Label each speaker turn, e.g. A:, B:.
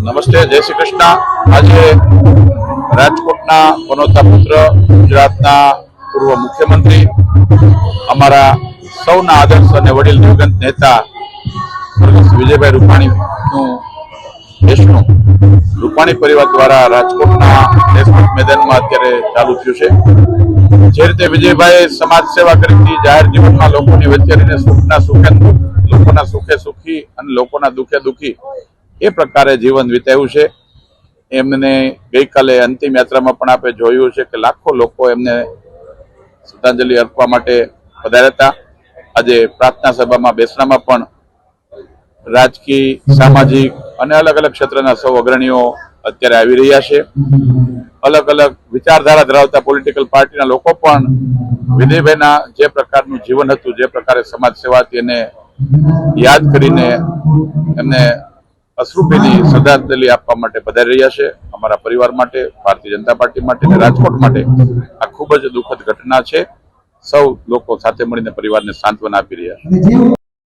A: નમસ્તે, જય શ્રી કૃષ્ણ. આજે રાજકોટના પનોતા પુત્ર, ગુજરાતના પૂર્વ મુખ્યમંત્રી, અમારા સૌના આદર્શ અને વડીલ દિવગંત નેતા વિજયભાઈ રૂપાણીનું, દેશનું રૂપાણી પરિવાર દ્વારા રાજકોટના દેશમુખ મેદાનમાં અત્યારે ચાલુ થયું છે. જે રીતે વિજયભાઈ સમાજ સેવા કરી, જાહેર જીવનમાં લોકોની વચ્ચે રહીને સુખના સુખે લોકોના સુખે સુખી અને લોકોના દુઃખે દુઃખી એ પ્રકારે જીવન વિતાવ્યું છે. એમને ગઈકાલે અંતિમ યાત્રામાં પણ આપણે જોયું છે કે લાખો લોકો એમને શ્રદ્ધાંજલિ અર્પવા માટે પધાર્યા હતા. આજે પ્રાર્થના સભામાં બેસણામાં પણ રાજકીય, સામાજિક અને અલગ અલગ ક્ષેત્રના સૌ અગ્રણીઓ અત્યારે આવી રહ્યા છે. અલગ અલગ વિચારધારા ધરાવતા પોલિટિકલ પાર્ટીના લોકો પણ વિજયભાઈના જે પ્રકારનું જીવન હતું, જે પ્રકારે સમાજ સેવા હતી એને યાદ કરીને એમને અશ્રુભીની શ્રદ્ધાંજલિ આપવા માટે પધારી રહ્યા છે. અમારા પરિવાર માટે, ભારતીય જનતા પાર્ટી માટે અને રાજકોટ માટે આ ખૂબ જ દુઃખદ ઘટના છે. સૌ લોકો સાથે મળીને પરિવારને સાંત્વના આપી રહ્યા છે.